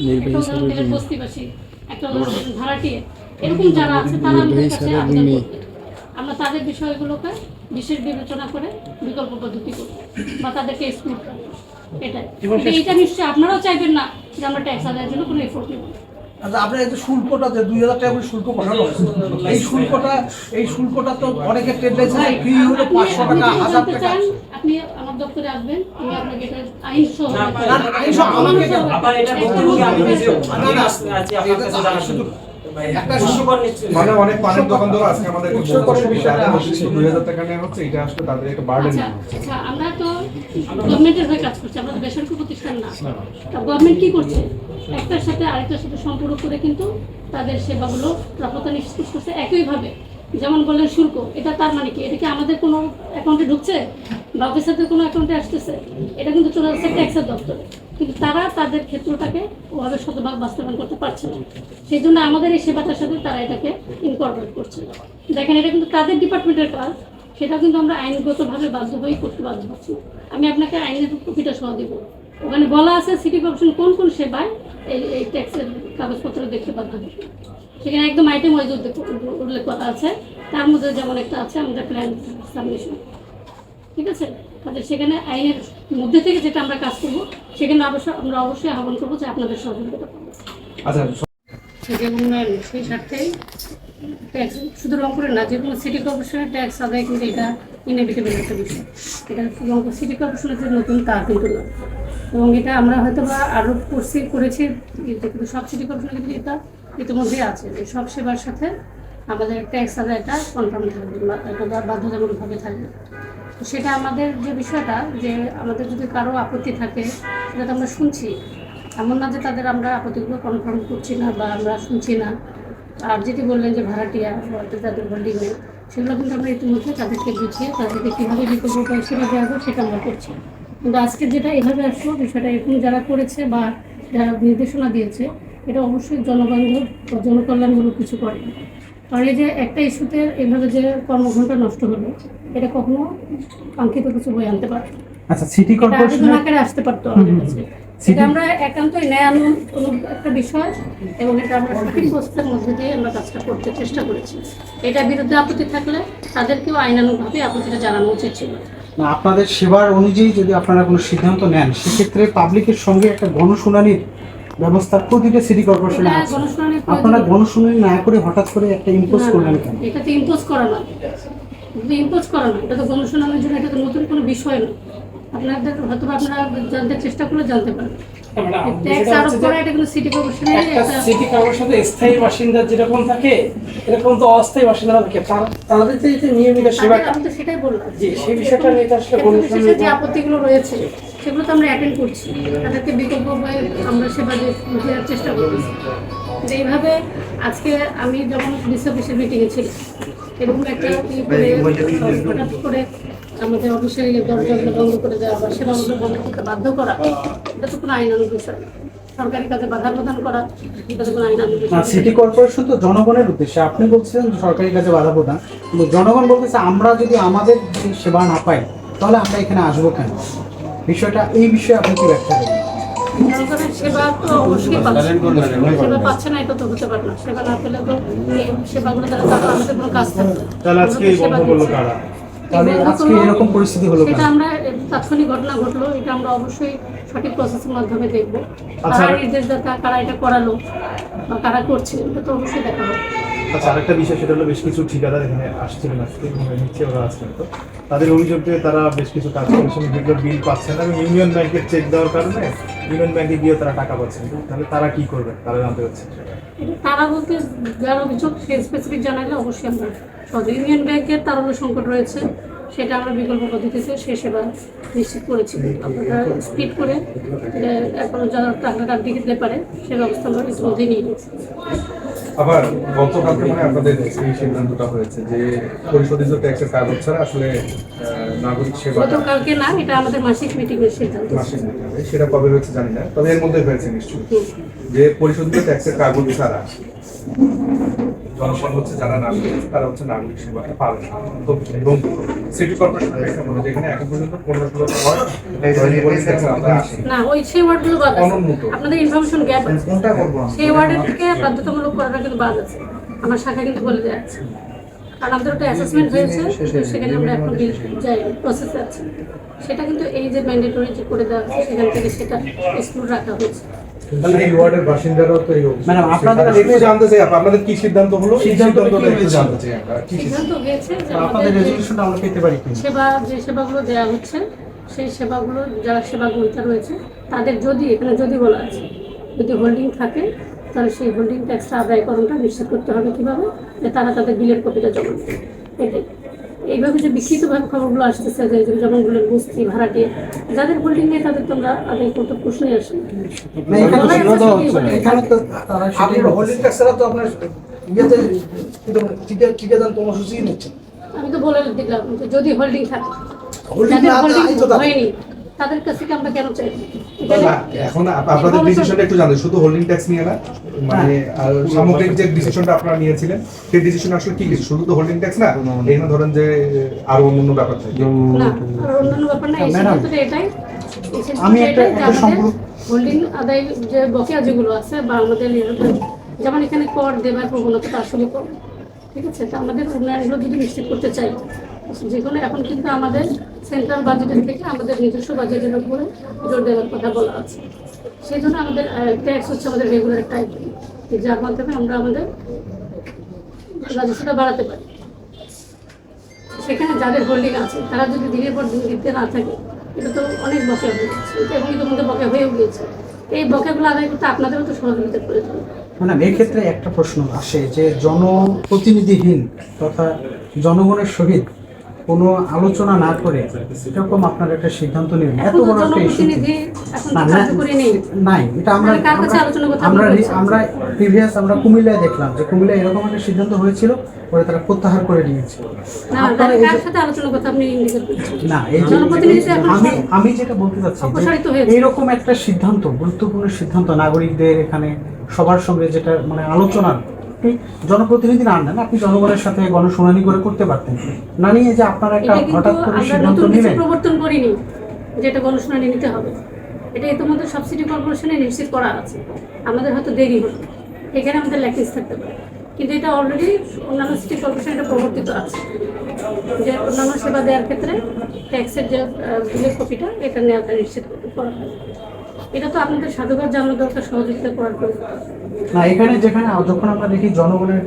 একটা নির্বাহী স্যারের বস্তিবাসী একটা ভাড়াটিয়ে। এরকম যারা আছে তারা আমাদের কাছে আবেদন করবে। আমরা তাদের বিষয়গুলোকে বিশেষ বিবেচনা করে বিকল্প পদ্ধতি করব বা তাদেরকে এটাই। এইটা নিশ্চয়ই আপনারাও চাইবেন না যে আমরা ট্যাক্স আদায়ের জন্য কোনো এফোর্ট নেব। আচ্ছা আপনার এই যে শুল্কটা যে দুই হাজার টাকা করে শুল্ক পাঠানো হয়েছে এই শুল্কটা এই শুল্কটা তো অনেকের টেন্ডেন্সি ফ্রি হলে পাঁচশো টাকা হাজার টাকা আপনি আমার দপ্তরে আসবেন আমি আপনাকে আইন সহ? আবার এটা আমি আমি আপনার কাছে জানার মানে অনেক পানের দোকানদার আজকে আমাদের দুই হাজার টাকা নেওয়া হচ্ছে এটা আসলে তাদের একটা বার্ডেন আচ্ছা আচ্ছা আমরা তো গভর্নমেন্টের হয়ে কাজ করছি আমরা বেসরকারি প্রতিষ্ঠান না। গভর্নমেন্ট কি করছে? একটার সাথে আরেকটার সাথে সম্পর্ক করে কিন্তু তাদের সেবাগুলো প্রাপ্যতা নিশ্চিত করছে একইভাবে। যেমন বললেন শুল্ক, এটা তার মানে কি? এটা কি আমাদের কোনো অ্যাকাউন্টে ঢুকছে? বা অফিসারদের কোনো অ্যাকাউন্টে আসতেছে? এটা কিন্তু চলে যাচ্ছে ট্যাক্সের দপ্তরে। কিন্তু তারা তাদের ক্ষেত্রটাকে ওভাবে শতভাগ বাস্তবায়ন করতে পারছে না। সেই জন্য আমাদের এই সেবাটার সাথে তারা এটাকে ইনকর্পোরেট করছে। দেখেন, এটা কিন্তু তাদের ডিপার্টমেন্টের কাজ। সেটা কিন্তু আমরা আইনগতভাবে বাধ্য হয়েই করতে বাধ্য হচ্ছি। আমি আপনাকে আইনের কপিটা সহ দিব। ওখানে বলা আছে সিটি কর্পোরেশন কোন কোন সেবায় এই এই ট্যাক্সের কাগজপত্র দেখতে বাধ্য হবে। সেখানে একদম আইটেম ওয়াইজ উল্লেখ করা আছে তার মধ্যে যেমন একটা আছে আমাদের প্ল্যান সাবমিশন ঠিক আছে? তাহলে সেখানে আইনের মধ্যে থেকে যেটা আমরা কাজ করব সেখানে অবশ্যই আমরা অবশ্যই আহ্বান করব যে আপনাদের সহযোগিতা পাবো আচ্ছা যে উন্নয়ন সেই স্বার্থেই ট্যাক্স শুধু রংপুরের না যে কোনো সিটি কর্পোরেশনের ট্যাক্স আদায় কিন্তু এটা ইনএভিটেবল একটা বিষয়। এটা রংপুর সিটি কর্পোরেশনের যে নতুন তা কিন্তু না। এবং এটা আমরা হয়তো বা আরও করছি করেছি কিন্তু সব সিটি কর্পোরেশনের কিন্তু এটা ইতিমধ্যেই আছে। যে সব সেবার সাথে আমাদের ট্যাক্স আদায়টা কনফার্ম থাকবে এটা বাধ্যতামূলকভাবে থাকবে। সেটা আমাদের যে বিষয়টা, যে আমাদের যদি কারও আপত্তি থাকে, সেটা তো আমরা শুনছি। এমন না যে তাদের আমরা আপত্তিগুলো কনফার্ম করছি না বা আমরা শুনছি না। আর যেটি বললেন যে ভাড়াটিয়া তাদের হোল্ডিংয়ে সেগুলো কিন্তু আমরা ইতিমধ্যে তাদেরকে বুঝিয়ে, তাদেরকে কীভাবে বিকল্প উপায় সেবা দেওয়া যায় সেটা আমরা করছি। কিন্তু আজকে যেটা এভাবে আসলো, বিষয়টা এরকম যারা করেছে বা যারা নির্দেশনা দিয়েছে এটা অবশ্যই জনবান্ধব বা জনকল্যাণমূলক কিছু করে। কারণ এই যে একটা ইস্যুতে এইভাবে যে কর্মঘণ্টা নষ্ট হলো এটা কখনো কাঙ্ক্ষিত কিছু বই আনতে পারে আচ্ছা সিটি এটা কর্পোরেশনের আকারে আসতে পারতো আমাদের কাছে। সেটা আমরা একান্তই ন্যায়ানু একটা বিষয় এবং এটা আমরা সঠিক প্রস্তাবের মধ্যে দিয়ে আমরা কাজটা করতে চেষ্টা করেছি। এটা বিরুদ্ধে আপত্তি থাকলে তাদেরকেও আইনানুগভাবে আপত্তিটা জানানো উচিত ছিল। না, আপনাদের সেবার অনুযায়ী যদি আপনারা কোনো সিদ্ধান্ত নেন সেক্ষেত্রে পাবলিকের সঙ্গে একটা গণশুনানির ব্যবস্থা প্রতিটা সিটি কর্পোরেশনে আছে। আপনারা গণশুনানি না করে হঠাৎ করে একটা ইম্পোজ করলেন কেন? এটা তো ইম্পোজ করা না ইম্পোজ করা না এটা তো গণশুনানির জন্য এটা তো নতুন কোনো বিষয় না আপনাদের হয়তো আপনারা জানতে চেষ্টা করলে জানতে পারেন ট্যাক্স আরোপ করা এটা কিন্তু সিটি কর্পোরেশনের একটা একটা সিটি কর্পোরেশনে স্থায়ী বাসিন্দা যেরকম থাকে এরকম তো অস্থায়ী বাসিন্দারা থাকে। তাদের যে যে নিয়মিত তাদের- আমি তো সেটাই বললাম। জি সেই বিষয়টা নিয়ে আসলে ক্ষেত্র বিশেষে গণশুনানি যে আপত্তিগুলো রয়েছে সেগুলো তো আমরা অ্যাটেন্ড করছি। তাদেরকে বিকল্প উপায়ে আমরা সেবা দেওয়ার চেষ্টা করছি এইভাবে আজকে আমি যখন ডিসি অফিসের মিটিংয়ে ছিলাম এরকম একটা হঠাৎ করে আমাদের অফিসের দরজাগুলো বন্ধ করে দেওয়া বা সেবাগুলো বন্ধ করতে বাধ্য করা, এটা তো কোনো আইনানুগ বিষয় সরকারি কাজে বাধা প্রদান করা। সিটি কর্পোরেশন তো জনগণের উদ্দেশ্যে, আপনি বলছেন সরকারি কাজে বাধা প্রদান জনগণ বলতেছে, আমরা যদি আমাদের সেবা না পাই, তাহলে আমরা এখানে আসব কেন? বিষয়টা এই বিষয়ে আপনি কি ব্যাখ্যা জনগণের সেবা তো অবশ্যই পাচ্ছে। সেবা পাচ্ছে না এটা তো হতে পারে না। সেবা না পেলে তো এই সেবাগুলো তারা তারা আমাদের কোনো কাজ থাকবে তাহলে আজকে এই সেবা বন্ধ করল কারা? তাহলে আজকে এরকম পরিস্থিতি হলো সেটা আমরা তাৎক্ষণিক ঘটনা ঘটলো এটা আমরা অবশ্যই সঠিক প্রসেসের মাধ্যমে দেখব। আচ্ছা। কারা নির্দেশদাতা কারা এটা করালো বা কারা করছে এটা তো অবশ্যই দেখা হবে। আচ্ছা আরেকটা বিষয়, সেটা হলো বেশ কিছু ঠিকাদার এখানে আসছিলেন আজকে এবং নিচ্ছে ওরা আসছেন তো তাদের অভিযোগ যে তারা বেশ কিছু কাজ কমিশন যেগুলো বিল পাচ্ছেন না। এবং ইউনিয়ন ব্যাংকের চেক দেওয়ার কারণে ইউনিয়ন ব্যাংকে গিয়ে তারা টাকা পাচ্ছেন। তাহলে তারা কি করবে তারা জানতে পারছেন তারা বলতে যার অভিযোগ, সে স্পেসিফিক জানালে অবশ্যই আমরা সহযোগী ইউনিয়ন ব্যাংকের তারল্য সংকট রয়েছে, সেটা আমরা বিকল্প পদ্ধতিতে সে সেবা নিশ্চিত করেছি। আপনারা স্পিড করে এখন যারা টাকাটা দিতে পারে, সে ব্যবস্থা আমরা ইতিমধ্যেই নিয়ে নিয়েছি। আবার গতকালকে মানে আপনাদের এই সিদ্ধান্তটা হয়েছে যে পরিশোধিত ট্যাক্সের কাগজ ছাড়া আসলে নাগরিক সেবা গতকালকে না এটা আমাদের মাসিক মিটিংয়ের সিদ্ধান্ত মাসিক হবে। সেটা কবে হয়েছে জানি না তবে এর মধ্যে হয়েছে নিশ্চয়ই যে পরিশোধিত ট্যাক্সের কাগজ ছাড়া জনগণ হচ্ছে যারা নাগরিক তারা হচ্ছে নাগরিক সেবাটা পাবে না। এবং সিটি কর্পোরেশনের যেখানে এখন পর্যন্ত পনেরো ষোলো না ওই সেই ওয়ার্ডগুলো বাদ আছে। আপনাদের ইনফরমেশন গ্যাপ আছে। কোনটা করব সেই ওয়ার্ডের থেকে বাধ্যতামূলক করাটা কিন্তু বাদ আছে। আমার শাখা কিন্তু বলে আছে কারণ আমাদের ওটা অ্যাসেসমেন্ট হয়েছে সেখানে আমরা এখন বিল যাই প্রসেসে আছে। সেটা কিন্তু এই যে ম্যান্ডেটরি যে করে দেওয়া হচ্ছে সেখান থেকে সেটা এক্সক্লুড রাখা হয়েছে। এই ওয়ার্ডের বাসিন্দারাও তো এই ম্যাডাম আপনাদের একটু জানতে চাই আপনাদের কি সিদ্ধান্ত হলো? এই সিদ্ধান্তটা কি সিদ্ধান্তটা একটু জানতে চাই আমরা কি সিদ্ধান্ত? সিদ্ধান্ত? হয়েছে আপনাদের আমাদের আমরা পেতে পারি সেবা যে সেবাগুলো দেওয়া হচ্ছে সেই সেবাগুলো যারা সেবা গ্রহীতা রয়েছে তাদের যদি এখানে যদি বলা আছে যদি হোল্ডিং থাকে তাহলে সেই হোল্ডিং ট্যাক্সটা আদায়করণটা নিশ্চিত করতে হবে কীভাবে? যে তারা তাদের বিলের কপিটা জমা দেবে। এটাই। এইভাবে যে বিকৃতভাবে খবরগুলো আসতেছে যে বললেন বস্তি ভাড়াটিয়া যাদের হোল্ডিং নেই তাদের তোমরা আদায় করতে প্রশ্নই আসে আমি তো বলে দিলাম যে যদি হোল্ডিং থাকে। হোল্ডিং। হয়নি তাদের কাছ থেকে আমরা কেন চাই? এখন আপনাদের ডিসিশনটা একটু জানেন শুধু হোল্ডিং ট্যাক্স নিয়ে না মানে সামগ্রিক যে ডিসিশনটা আপনারা নিয়েছিলেন সেই ডিসিশন আসলে কি কিছু? শুধু তো হোল্ডিং ট্যাক্স না এখানে ধরেন যে আরও অন্যান্য ব্যাপার থাকে। অন্যান্য ব্যাপার না এটাই আমি একটা- হোল্ডিং আদায় যে বকেয়া যেগুলো আছে বা আমাদের যেমন এখানে কর দেবার প্রবণতাটা আসলে কম ঠিক আছে? তো আমাদের উন্নয়নগুলো যদি নিশ্চিত করতে চাই যেগুলো এখন কিন্তু আমাদের সেন্ট্রাল বাজেটের থেকে আমাদের নিজস্ব বাজেটের উপরে জোর দেওয়ার কথা বলা আছে। সেই জন্য আমাদের ট্যাক্স হচ্ছে আমাদের রেগুলার item, যার মাধ্যমে আমরা আমাদের রাজস্বটা বাড়াতে পারি। সেখানে যাদের হোল্ডিং আছে তারা যদি দিনের পর দিন দিতে না থাকে এটা তো অনেক বকেয়া হয়ে এটা এবং ইতিমধ্যে বকেয়া হয়েও গিয়েছে। এই বকেয়াগুলো আদায় করতে আপনাদেরও তো সহযোগিতা প্রয়োজন। ম্যাডাম এক্ষেত্রে একটা প্রশ্ন আসে যে জনপ্রতিনিধিহীন তথা জনগণের সহিত কোনো আলোচনা না করে এরকম আপনার একটা সিদ্ধান্ত নেবেন। এত বড় একটা ইস্যু নেই। এটা আমরা কার কাছে আমরা- আলোচনা করতে আমরা প্রিভিয়াস আমরা কুমিল্লায় দেখলাম যে কুমিল্লায় এরকম একটা সিদ্ধান্ত হয়েছিল পরে তারা প্রত্যাহার করে নিয়েছে। না এই যে- আমি আমি যেটা বলতে চাচ্ছি। এইরকম একটা সিদ্ধান্ত গুরুত্বপূর্ণ সিদ্ধান্ত নাগরিকদের এখানে সবার সঙ্গে যেটা মানে আলোচনার আপনি জনপ্রতিনিধি না আনলেন আপনি জনগণের সাথে গণশুনানি করে করতে পারতেন। না নিয়ে যে আপনারা একটা এটা হঠাৎ করে সিদ্ধান্ত নিলেন। প্রবর্তন করিনি যেটা গণশুনানি নিতে হবে। এটা ইতিমধ্যে সাবসিডি কর্পোরেশনে নিশ্চিত করা আছে। আমাদের হয়তো দেরি হতো এখানে আমাদের ল্যাকিংস থাকতে পারে। কিন্তু এটা অলরেডি অন্যান্য সিটি কর্পোরেশন এটা প্রবর্তিত আছে। যে অন্যান্য সেবা দেওয়ার ক্ষেত্রে ট্যাক্সের যে বিলের কপিটা এটা নেওয়াটা নিশ্চিত করা হয়। এটা তো আপনাদের সাধুবাদ জানানো দরকার, সহযোগিতা করার না, এখানে যেখানে যখন আমরা দেখি জনগণের